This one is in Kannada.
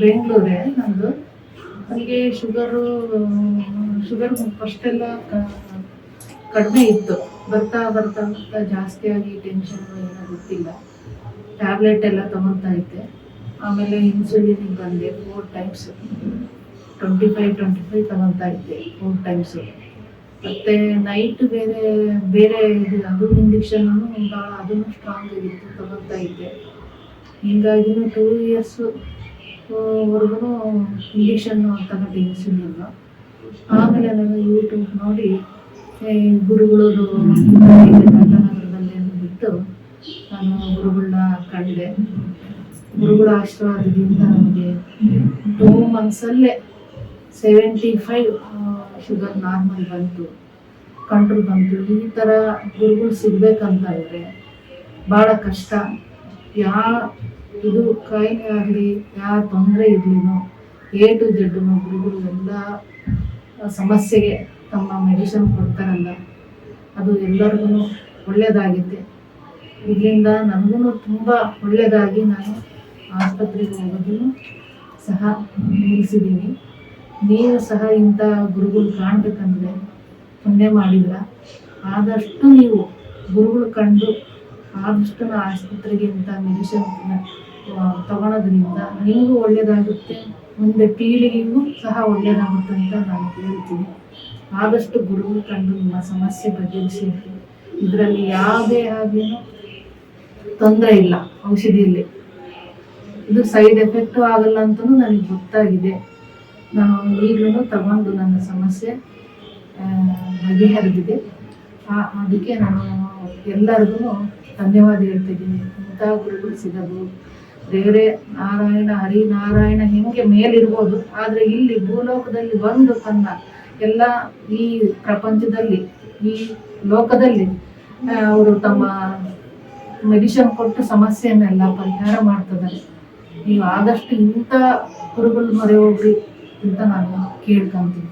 ಬೆಂಗಳೂರೇ ನಂದು ನನಗೆ ಶುಗರು ಶುಗರ್ ಫಸ್ಟೆಲ್ಲ ಕಡಿಮೆ ಇತ್ತು. ಬರ್ತಾ ಬರ್ತಾ ಬರ್ತಾ ಜಾಸ್ತಿ ಆಗಿ ಟೆನ್ಷನ್ ಏನೋ ಗೊತ್ತಿಲ್ಲ. ಟ್ಯಾಬ್ಲೆಟ್ ಎಲ್ಲ ತಗೊತಾ ಇದ್ದೆ. ಆಮೇಲೆ ಇನ್ಸುಲಿನ್ ಬಂದೆ four times twenty five twenty five ತಗೊತಾ ಇದ್ದೆ ಫೋರ್ ಟೈಮ್ಸು ಮತ್ತು ನೈಟ್ ಬೇರೆ ಬೇರೆ ಇದು ಅದು ಇಂಜೆಕ್ಷನ್ನು ಭಾಳ ಅದನ್ನು ಸ್ಟ್ರಾಂಗ್ ಆಗಿತ್ತು, ತಗೊಳ್ತಾ ಇದ್ದೆ. ಹಿಂಗಾಗಿನೂ ಟೂ ಇಯರ್ಸು ವರ್ಗು ಇಂಜೆಕ್ಷನ್ ತಗೊಂಡೆ ಇನ್ಸುಲಿನ್ ಆಮೇಲೆ ನಾನು ಯೂಟ್ಯೂಬ್ ನೋಡಿ ಗುರುಗಳು ಕನ್ನಡದಲ್ಲಿ ಬಿಟ್ಟು ನಾನು ಗುರುಗಳನ್ನ ಕಂಡೆ. ಗುರುಗಳ ಆಶೀರ್ವಾದದಿಂದ ನನಗೆ ಟೂ ಮಂತ್ಸಲ್ಲೇ ಸೆವೆಂಟಿ ಫೈವ್ ಶುಗರ್ ನಾರ್ಮಲ್ ಬಂತು. ಕಂಟ್ರೋಲ್ ಬಂತು. ಈ ಥರ ಗುರುಗಳು ಸಿಗ್ಬೇಕಂತಂದರೆ ಭಾಳ ಕಷ್ಟ. ಯಾ ಇದು ಕಾಯಿಲೆ ಆಗಲಿ ಯಾವ ತೊಂದರೆ ಇರಲಿನೋ ಎ ಟು ಜಡ್ಡುನೋ ಗುರುಗಳು ಎಲ್ಲ ಸಮಸ್ಯೆಗೆ ತಮ್ಮ ಮೆಡಿಸಿನ್ ಕೊಡ್ತಾರಲ್ಲ, ಅದು ಎಲ್ಲರಿಗೂ ಒಳ್ಳೆಯದಾಗಿದೆ ಇದರಿಂದ ನನಗೂ ತುಂಬ ಒಳ್ಳೆಯದಾಗಿ ನಾನು ಆಸ್ಪತ್ರೆಗೆ ಹೋಗೋದನ್ನು ಸಹ ನಿಲ್ಲಿಸಿದ್ದೀನಿ. ನೀವು ಸಹ ಇಂಥ ಗುರುಗಳು ಕಾಣಬೇಕಂದ್ರೆ ಪುಣ್ಯ ಮಾಡಿದ್ರ. ಆದಷ್ಟು ನೀವು ಗುರುಗಳು ಕಂಡು ಆದಷ್ಟು ಆಸ್ಪತ್ರೆಗೆ ಇಂಥ ಮೆಡಿಸಿನ್ ತಗೊಳೋದ್ರಿಂದ ನಿಮಗೂ ಒಳ್ಳೆಯದಾಗುತ್ತೆ ಮುಂದೆ ಪೀಳಿಗೆಗೂ ಸಹ ಒಳ್ಳೆಯದಾಗುತ್ತೆ ಅಂತ ನಾನು ಹೇಳ್ತೀನಿ. ಆದಷ್ಟು ಗುರುಗಳು ಕಂಡು ನಿಮ್ಮ ಸಮಸ್ಯೆ ಬಗೆಹರಿಸಿ ಇದರಲ್ಲಿ ಯಾವುದೇ ಆಗಲಿನೂ ತೊಂದರೆ ಇಲ್ಲ ಔಷಧಿಯಲ್ಲಿ. ಇದು ಸೈಡ್ ಎಫೆಕ್ಟ್ ಆಗಲ್ಲ ಅಂತಲೂ ನನಗೆ ಗೊತ್ತಾಗಿದೆ. ನಾನು ಈಗಲೂ ತಗೊಂಡು ನನ್ನ ಸಮಸ್ಯೆ ಬಗೆಹರಿದಿದೆ. ಅದಕ್ಕೆ ನಾನು ಎಲ್ಲರಿಗೂ ಧನ್ಯವಾದ ಹೇಳ್ತಿದ್ದೀನಿ ಇಂಥ ಗುರುಗಳು ಸಿಗೋದು ಬೇರೆ ನಾರಾಯಣ, ಹರಿನಾರಾಯಣ ಹೆಂಗೆ ಮೇಲಿರ್ಬೋದು. ಆದರೆ ಇಲ್ಲಿ ಭೂಲೋಕದಲ್ಲಿ ಬಂದು ತನ್ನ ಎಲ್ಲ ಈ ಪ್ರಪಂಚದಲ್ಲಿ, ಈ ಲೋಕದಲ್ಲಿ ಅವರು ತಮ್ಮ ಮೆಡಿಷನ್ ಕೊಟ್ಟು ಸಮಸ್ಯೆಯನ್ನೆಲ್ಲ ಪರಿಹಾರ ಮಾಡ್ತಿದ್ದಾರೆ. ನೀವು ಆದಷ್ಟು ಇಂಥ ಗುರುಗಳು ಮೊರೆ ಹೋಗ್ರಿ ಅಂತ ನಾನು ಕೇಳ್ಕೊಂತೀನಿ.